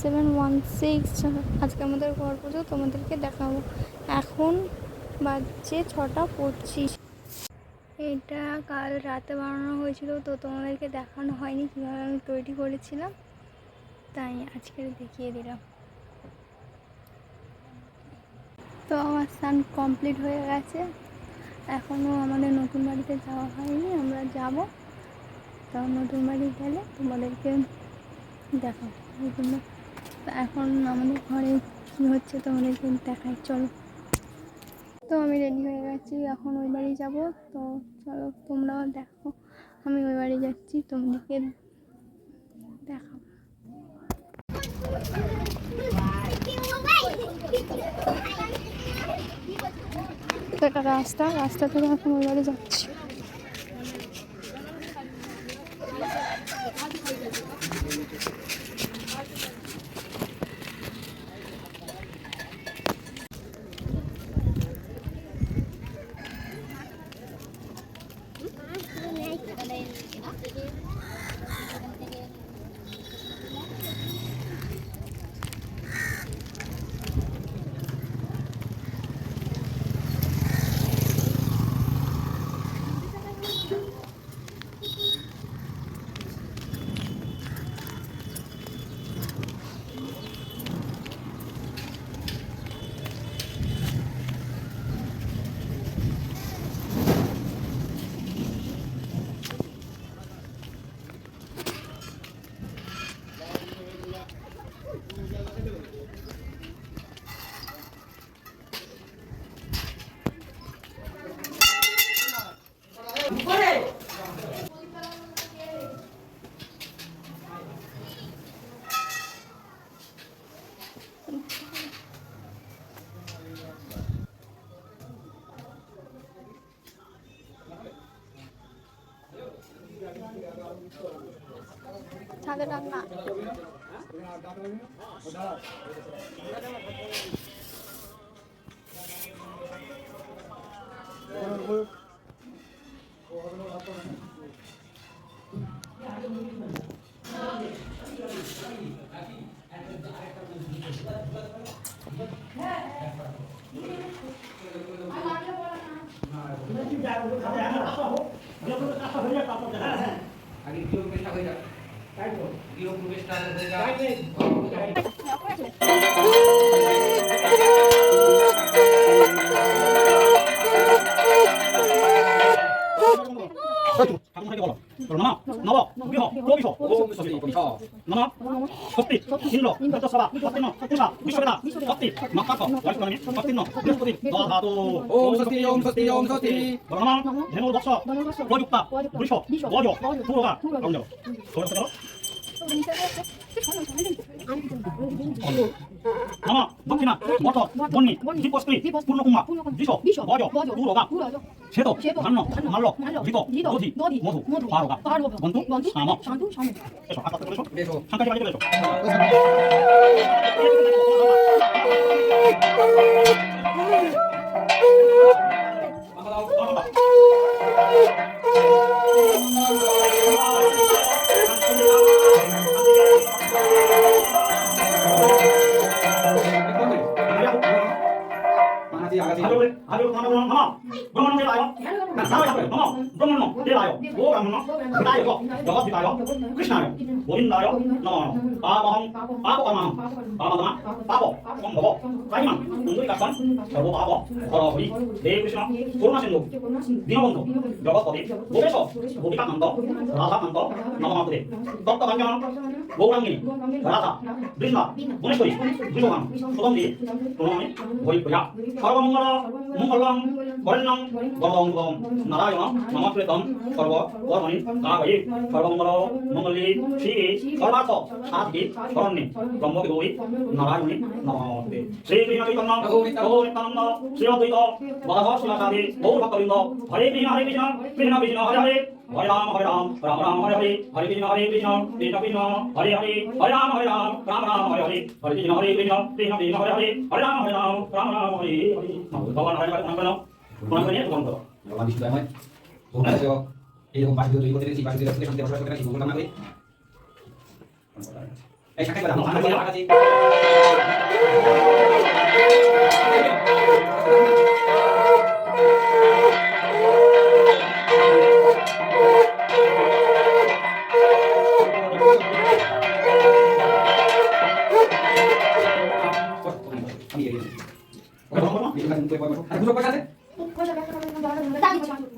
Seven one six আজকে আমাদের ঘর পুজো, তোমাদেরকে দেখাবো। এখন বাজছে ছটা পঁচিশ। এটা কাল রাতে বানানো হয়েছিল, তো তোমাদেরকে দেখানো হয়নি কীভাবে আমি তৈরি করেছিলাম। তাই আজকে দেখিয়ে দিলাম। তো আমার স্নান কমপ্লিট হয়ে গেছে। এখনও আমাদের নতুন বাড়িতে যাওয়া হয়নি, আমরা যাব। তো নতুন বাড়ি গেলে তোমাদেরকে দেখাবো। নতুন এখন আমাদের ঘরে কী হচ্ছে তোমাদেরকে দেখাই, চলো। তো আমি রেডি হয়ে গেছি, এখন ওই বাড়ি যাব। তো চলো, তোমরাও দেখো, আমি ওই বাড়ি যাচ্ছি, তোমাদেরকে দেখাবো। একটা রাস্তা রাস্তা থেকে এখন ওই বাড়ি যাচ্ছি। ছাদে রান্না আগে গৃহ প্রবেশটা হয়ে যাক। গৃহ প্রবেশটা হয়ে যাক। Ramana, Nava, Viho, Provisho, Om Swasti Provisho, Nama, Swasti, Indra, Dutta Sava, Swastino, Pusha, Vishwaveda, Swasti, Makaka, Vaishwanami, Swastino, Brihaspati, Dvahatu, Om Swasti, Om Swasti, Om Swasti, Ramana, Dhenu Daksha, Vajukta, Vrisho, Vajo, Puroga, Ramana, Soya Sakara. ষোড়শ করো নম দক্ষিণা বট বন্নি দীপস্ত্রী পূর্ণকুম্ভা বিষ বজ পুরোগা শ্বেত ধান্য মাল্য ধৃত দধি মধু পারোগা বন্ধু শাম এসো আস্তে আস্তে চলে এসো বেশো সাংকাটি বাড়ি চলে এসো মানাতি 뭐라면 나이거 너가 비다요 그시나요 뭐 있나요 너너 바보함 바보가만 바보가만 바보 좀 먹어 까지만 운동이 가선 저거 바보 걸어보이 내일 그시나 도로나신도 민어본도 너가 거기 목에서 목이가 만더 나사 만더 너가 만더대 떡떡 안경 모랑이 나사 느신다 무네스토리 무조강 소동리 도로니 보이고야 걸어가 뭔가라 뭔가랑 걸랑 걸랑 걸랑 나라요 마마 그랬던 걸어 কর্মণি কাগয়ি সর্বমঙ্গল মঙ্গলী শ্রী সর্বার্থ সাধিকে শরণ্যে ব্রহ্মবিদৌরি নারায়ণী নমস্তে শ্রী চৈতন্য প্রভু নিত্যানন্দ শ্রী অদ্বৈত বদাধর শিলাসাদি গৌর ভক্তবৃন্দ হরে কৃষ্ণ হরে কৃষ্ণ কৃষ্ণ কৃষ্ণ হরে হরে হরে রাম হরে রাম রাম রাম হরে হরে হরে কৃষ্ণ হরে কৃষ্ণ কৃষ্ণ কৃষ্ণ হরে হরে হরে রাম হরে রাম রাম রাম হরে হরে হরে কৃষ্ণ হরে কৃষ্ণ কৃষ্ণ কৃষ্ণ হরে হরে হরে রাম হরে রাম রাম রাম হরে হরে ভগবান হরে হরে প্রণাম প্রণাম করে নিয়ে প্রণাম করো ভগবান বিষ্ণু এইরকম বাসুদেব তৈরি করতে গেছি বাসুদেব থেকে শান্তি বসবাস করতে গেছি ভগবান নামে এই শাখায় বলা আমরা আছে। আমি এগিয়ে যাচ্ছি ওকে বলো না এটা কিন্তু পয়সা আর দুটো পয়সা আছে কুদু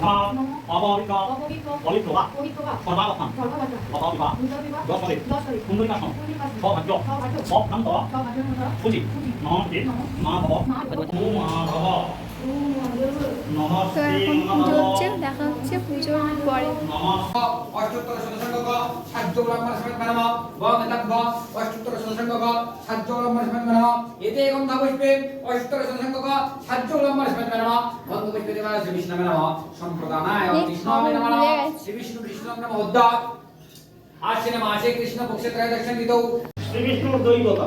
다음 어버리거 어버리거 어리또가 어리또가 걸바거팡 걸바거팡 어버리바 문접이바 너서리 너서리 국물가성 국물가성 더 맞죠? 더 맞죠? 더 남더 더 맞죠? 소지 너지 너버버 너버버 তো এখন পুজো হচ্ছে দেখা হচ্ছে পুজোর পরে। সমেত সমেত এতে গন্ধ পুষ্পে অষ্টোত্তর সমেত গন্ধ পুষ্পে দেবায় শ্রী বিষ্ণু নম সম্প্রদানায় নম শ্রী বিষ্ণু কৃষ্ণ নম আশ্বিনে মাসে কৃষ্ণ পক্ষে ত্রয়োদশ দিতৌ শ্রীবিষ্ণুর দৈবতা